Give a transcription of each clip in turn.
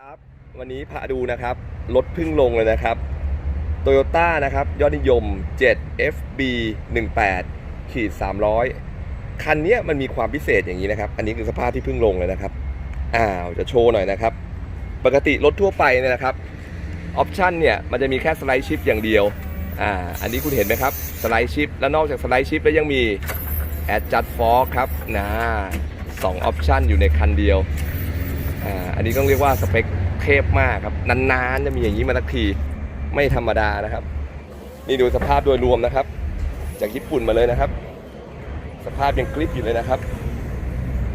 ครับวันนี้พาดูนะครับ รถพึ่งลงเลยนะครับโตโยต้านะครับ ยอดนิยม 7 FB 18ขีด300 คันนี้มันมีความพิเศษอย่างนี้นะครับ อันนี้คือสภาพที่พิ่งลงเลยนะครับ อ้าวจะโชว์หน่อยนะครับ ปกติรถทั่วไปเนี่ยนะครับ ออปชันเนี่ย มันจะมีแค่สไลด์ชิปอย่างเดียว อ่า อันนี้คุณเห็นไหมครับ สไลด์ชิป แล้วนอกจากสไลด์ชิปแล้วยังมี Adjust Fork ครับนะสองออปชันอยู่ในคันเดียว อ่าอันนี้ต้องเรียกว่าสเปคเทพมากครับนานๆจะมีอย่างนี้มาสักทีไม่ธรรมดานะครับ นี่ดูสภาพโดยรวมนะครับ จากญี่ปุ่นมาเลยนะครับ สภาพยังกริปอยู่เลยนะครับ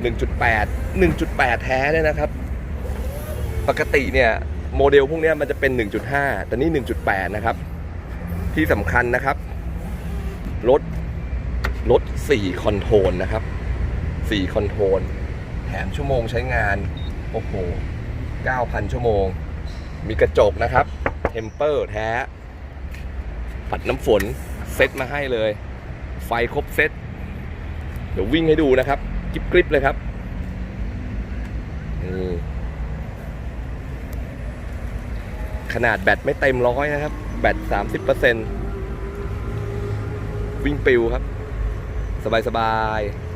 1.8 1.8 แท้เนี่ยนะครับ ปกติเนี่ยโมเดลพวกนี้มันจะเป็น 1.5 แต่นี่ 1.8 นะครับ ที่สำคัญนะครับ รถ รถ 4 คอนโทรลนะครับ 4 คอนโทรล แถมชั่วโมงใช้งาน โอ้โห 9,000 ชั่วโมง มีกระจกนะครับ เทมเปอร์แท้ ปัดน้ำฝน เซ็ตมาให้เลย ไฟครบเซ็ตเดี๋ยววิ่งให้ดูนะครับกริบกริบเลยครับนี่ขนาดแบตไม่เต็มร้อยนะครับ แบต 30%วิ่งปิวครับ สบายๆ